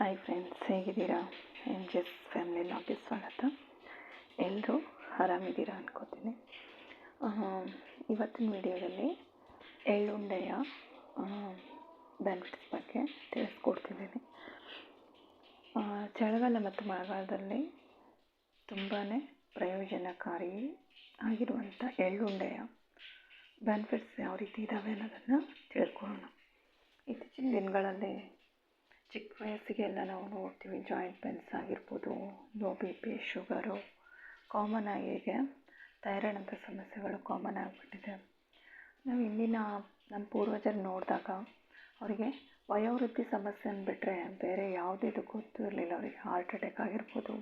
Hi friends, ಹೇಗಿದ್ದೀರಾ? M J's family ಲಾಗೆ ಸ್ವಾಗತ. ಎಲ್ಲರೂ ಆರಾಮಿದ್ದೀರಾ ಅನ್ಕೋತೀನಿ. ಇವತ್ತಿನ ವಿಡಿಯೋದಲ್ಲಿ ಎಳ್ಳುಂಡೆಯ ಬೆನಿಫಿಟ್ಸ್ ಬಗ್ಗೆ ತಿಳಿಸ್ಕೊಡ್ತಿದ್ದೀನಿ. ಚಳಿಗಾಲ ಮತ್ತು ಮಳೆಗಾಲದಲ್ಲಿ ತುಂಬಾ ಪ್ರಯೋಜನಕಾರಿ ಆಗಿರುವಂಥ ಎಳ್ಳುಂಡೆಯ ಬೆನಿಫಿಟ್ಸ್ ಯಾವ ರೀತಿ ಇದ್ದಾವೆ ಅನ್ನೋದನ್ನು ತಿಳ್ಕೊಳ್ಳೋಣ. ಇತ್ತೀಚಿನ ದಿನಗಳಲ್ಲಿ ಚಿಕ್ಕ ವಯಸ್ಸಿಗೆಲ್ಲ ನಾವು ನೋಡ್ತೀವಿ ಜಾಯಿಂಟ್ ಪೇನ್ಸ್ ಆಗಿರ್ಬೋದು low B P sugar common ಆಗಿ ಈಗ ಥೈರಾಯ್ಡ್ ಅಂತ ಸಮಸ್ಯೆಗಳು ಕಾಮನ್ ಆಗಿಬಿಟ್ಟಿದೆ. ನಾವು ಇಂದಿನ ನಮ್ಮ ಪೂರ್ವಜರು ನೋಡಿದಾಗ ಅವರಿಗೆ ವಯೋವೃದ್ಧಿ ಸಮಸ್ಯೆ ಬಿಟ್ಟರೆ ಬೇರೆ ಯಾವುದೇ ಇದು ಗೊತ್ತಿರಲಿಲ್ಲ, ಅವರಿಗೆ ಹಾರ್ಟ್ ಅಟ್ಯಾಕ್ ಆಗಿರ್ಬೋದು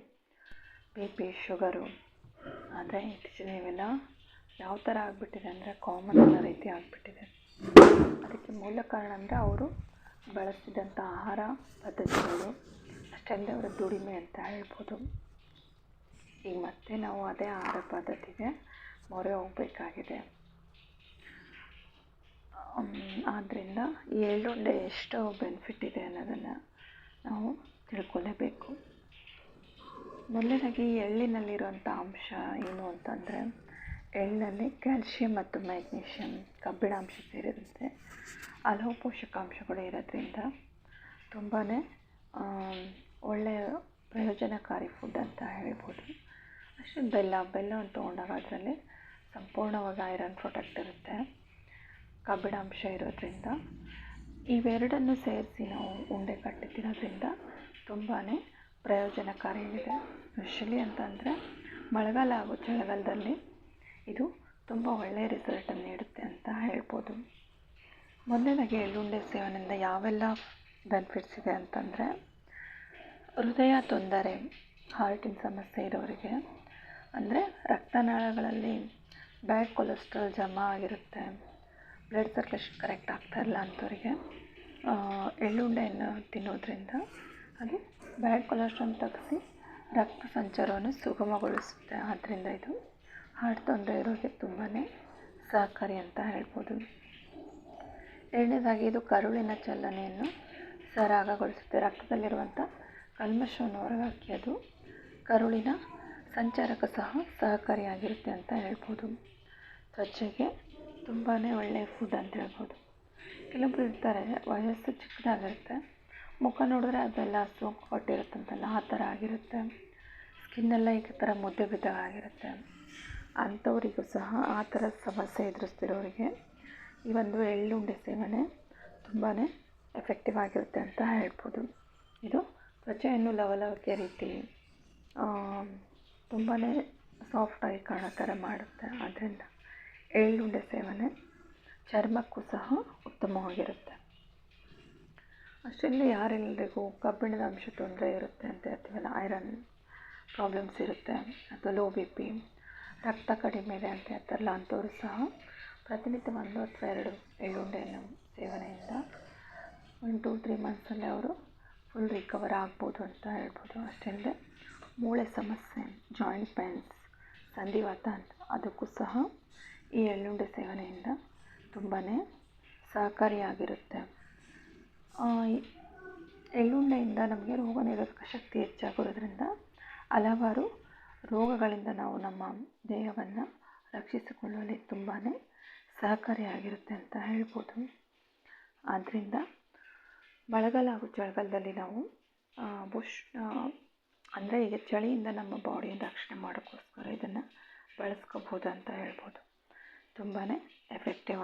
ಬಿ ಪಿ ಶುಗರು ಆದರೆ ಇತ್ತೀಚಿನ ಇವೆಲ್ಲ ಯಾವ ಥರ ಆಗಿಬಿಟ್ಟಿದೆ ಅಂದರೆ ಕಾಮನ್ ಅನ್ನೋ ರೀತಿ ಆಗಿಬಿಟ್ಟಿದೆ. ಅದಕ್ಕೆ ಮೂಲ ಕಾರಣ ಅಂದರೆ ಅವರು ಬಳಸಿದಂಥ ಆಹಾರ ಪದ್ಧತಿಗಳು ಅಷ್ಟೆಲ್ಲ ಅವರ ದುಡಿಮೆ ಅಂತ ಹೇಳ್ಬೋದು. ಈಗ ಮತ್ತೆ ನಾವು ಅದೇ ಆಹಾರ ಪದ್ಧತಿಗೆ ಮೊರೆ ಹೋಗಬೇಕಾಗಿದೆ. ಆದ್ದರಿಂದ ಎಳ್ಳುಂಡೆ ಎಷ್ಟು ಬೆನಿಫಿಟ್ ಇದೆ ಅನ್ನೋದನ್ನು ನಾವು ತಿಳ್ಕೊಳ್ಳೇಬೇಕು ಮೊದಲನೇದಾಗಿ ಎಳ್ಳಿನಲ್ಲಿರುವಂಥ ಅಂಶ ಏನು ಅಂತಂದರೆ ಎಳ್ಳಿನಲ್ಲಿ ಕ್ಯಾಲ್ಸಿಯಂ ಮತ್ತು ಮ್ಯಾಗ್ನೀಷಿಯಂ ಕಬ್ಬಿಣಾಂಶ ಸೇರಿರುತ್ತೆ. ಹಲವು ಪೋಷಕಾಂಶಗಳು ಇರೋದ್ರಿಂದ ತುಂಬಾ ಒಳ್ಳೆಯ ಪ್ರಯೋಜನಕಾರಿ ಫುಡ್ ಅಂತ ಹೇಳ್ಬೋದು. ಅಷ್ಟೇ, ಬೆಲ್ಲ ಬೆಲ್ಲವನ್ನು ತೊಗೊಂಡಾಗ ಅದರಲ್ಲಿ ಸಂಪೂರ್ಣವಾಗಿ ಐರನ್ ಪ್ರೊಟೆಕ್ಟ್ ಇರುತ್ತೆ. ಕಬ್ಬಿಣಾಂಶ ಇರೋದ್ರಿಂದ. ಇವೆರಡನ್ನು ಸೇರಿಸಿ ನಾವು ಉಂಡೆ ಕಟ್ಟಿ ತಿನ್ನೋದ್ರಿಂದ ತುಂಬಾ ಪ್ರಯೋಜನಕಾರಿಯಾಗಿದೆ. ಸ್ಪೆಷಲಿ ಅಂತಂದರೆ, ಮಳೆಗಾಲ ಹಾಗೂ ಚಳಿಗಾಲದಲ್ಲಿ ಇದು ತುಂಬ ಒಳ್ಳೆಯ ರಿಸಲ್ಟನ್ನು ನೀಡುತ್ತೆ ಅಂತ ಹೇಳ್ಬೋದು. ಮೊದಲನೇದಾಗಿ ಎಳ್ಳುಂಡೆ ಸೇವನೆಯಿಂದ ಯಾವೆಲ್ಲ ಬೆನಿಫಿಟ್ಸ್ ಇದೆ ಅಂತಂದರೆ, ಹೃದಯ ತೊಂದರೆ ಹಾರ್ಟಿನ ಸಮಸ್ಯೆ ಇರೋರಿಗೆ, ಅಂದರೆ ರಕ್ತನಾಳಗಳಲ್ಲಿ ಬ್ಯಾಡ್ ಕೊಲೆಸ್ಟ್ರಾಲ್ ಜಮಾ ಆಗಿರುತ್ತೆ ಬ್ಲಡ್ ಸರ್ಕ್ಯುಲೇಷನ್ ಕರೆಕ್ಟ್ ಆಗ್ತಾ ಇಲ್ಲ ಅಂಥವ್ರಿಗೆ ಎಳ್ಳುಂಡೆಯನ್ನು ತಿನ್ನೋದ್ರಿಂದ ಅದು ಬ್ಯಾಡ್ ಕೊಲೆಸ್ಟ್ರಾಲ್ ತೆಗ್ಸಿ ರಕ್ತ ಸಂಚಾರವನ್ನು ಸುಗಮಗೊಳಿಸುತ್ತೆ. ಆದ್ದರಿಂದ ಇದು ಹಾರ್ಟ್ ತೊಂದರೆ ಇರೋರಿಗೆ ತುಂಬಾ ಸಹಕಾರಿ ಅಂತ ಹೇಳ್ಬೋದು. ಎರಡನೇದಾಗಿ ಇದು ಕರುಳಿನ ಚಲನೆಯನ್ನು ಸರಾಗಗೊಳಿಸುತ್ತೆ. ರಕ್ತದಲ್ಲಿರುವಂಥ ಕಲ್ಮಶವನ್ನು ಹೊರಗಾಕಿ ಅದು ಕರುಳಿನ ಸಂಚಾರಕ್ಕೆ ಸಹ ಸಹಕಾರಿಯಾಗಿರುತ್ತೆ ಅಂತ ಹೇಳ್ಬೋದು. ತ್ವಚೆಗೆ ತುಂಬಾ ಒಳ್ಳೆಯ ಫುಡ್ ಅಂತ ಹೇಳ್ಬೋದು. ಕೆಲವೊಬ್ರು ಇರ್ತಾರೆ ವಯಸ್ಸು ಚಿಕ್ಕದಾಗಿರುತ್ತೆ. ಮುಖ ನೋಡಿದ್ರೆ ಅದೆಲ್ಲ ಸೋಂಕು ಕೊಟ್ಟಿರುತ್ತಂತಲ್ಲ ಆ ಥರ ಆಗಿರುತ್ತೆ. ಸ್ಕಿನ್ನೆಲ್ಲ ಈ ಥರ ಮುದ್ದೆ ಬಿದ್ದಾಗಿರುತ್ತೆ ಅಂಥವರಿಗೂ ಸಹ ಆ ಥರ ಸಮಸ್ಯೆ ಎದುರಿಸ್ತಿರೋರಿಗೆ ಈ ಒಂದು ಎಳ್ಳುಂಡೆ ಸೇವನೆ ತುಂಬಾ ಎಫೆಕ್ಟಿವ್ ಆಗಿರುತ್ತೆ ಅಂತ ಹೇಳ್ಬೋದು. ಇದು ತ್ವಚೆಯನ್ನು ಲವಲವಿಕೆ ರೀತಿ ತುಂಬಾ ಸಾಫ್ಟಾಗಿ ಕಾಣೋ ಥರ ಮಾಡುತ್ತೆ. ಆದ್ದರಿಂದ ಎಳ್ಳುಂಡೆ ಸೇವನೆ ಚರ್ಮಕ್ಕೂ ಸಹ ಉತ್ತಮವಾಗಿರುತ್ತೆ. ಅಷ್ಟರಲ್ಲಿ ಯಾರೆಲ್ಲರಿಗೂ ಕಬ್ಬಿಣದ ಅಂಶ ತೊಂದರೆ ಇರುತ್ತೆ ಅಂತ ಹೇಳ್ತೀವಲ್ಲ ಐರನ್ ಪ್ರಾಬ್ಲಮ್ಸ್ ಇರುತ್ತೆ, ಅಥವಾ ಲೋ ಬಿ ಪಿ ರಕ್ತ ಕಡಿಮೆ ಇದೆ ಅಂತ ಹೇಳ್ತಾರಲ್ಲ ಅಂಥವ್ರು ಸಹ. ಪ್ರತಿನಿತ್ಯ ಒಂದು ಅಥವಾ ಎರಡು ಎಳ್ಳುಂಡೆಯನ್ನು ಸೇವನೆಯಿಂದ ಒನ್ ಟು ತ್ರೀ ಮಂತ್ಸಲ್ಲಿ ಅವರು ಫುಲ್ ರಿಕವರ್ ಆಗ್ಬೋದು ಅಂತ ಹೇಳ್ಬೋದು. ಅಷ್ಟೇ ಅಲ್ಲದೆ ಮೂಳೆ ಸಮಸ್ಯೆ ಜಾಯಿಂಟ್ ಪೇನ್ಸ್ ಸಂಧಿವಾತ ಅಂತ ಅದಕ್ಕೂ ಸಹ ಈ ಎಳ್ಳುಂಡೆ ಸೇವನೆಯಿಂದ ತುಂಬಾ ಸಹಕಾರಿಯಾಗಿರುತ್ತೆ. ಎಳ್ಳುಂಡೆಯಿಂದ ನಮಗೆ ರೋಗ ನಿರೋಧಕ ಶಕ್ತಿ ಹೆಚ್ಚಾಗಿರೋದ್ರಿಂದ ಹಲವಾರು ರೋಗಗಳಿಂದ ನಾವು ನಮ್ಮ ದೇಹವನ್ನು ರಕ್ಷಿಸಿಕೊಳ್ಳುವಲ್ಲಿ ತುಂಬಾ ಸಹಕಾರಿಯಾಗಿರುತ್ತೆ ಅಂತ ಹೇಳ್ಬೋದು. ಆದ್ದರಿಂದ ಮಳೆಗಾಲ ಹಾಗೂ ಚಳಿಗಾಲದಲ್ಲಿ ನಾವು ಬುಷ್ ಅಂದರೆ ಈಗ ಚಳಿಯಿಂದ ನಮ್ಮ ಬಾಡಿಯನ್ನು ರಕ್ಷಣೆ ಮಾಡೋಕ್ಕೋಸ್ಕರ ಇದನ್ನು ಬಳಸ್ಕೋಬೋದು ಅಂತ ಹೇಳ್ಬೋದು. ತುಂಬಾ ಎಫೆಕ್ಟಿವ್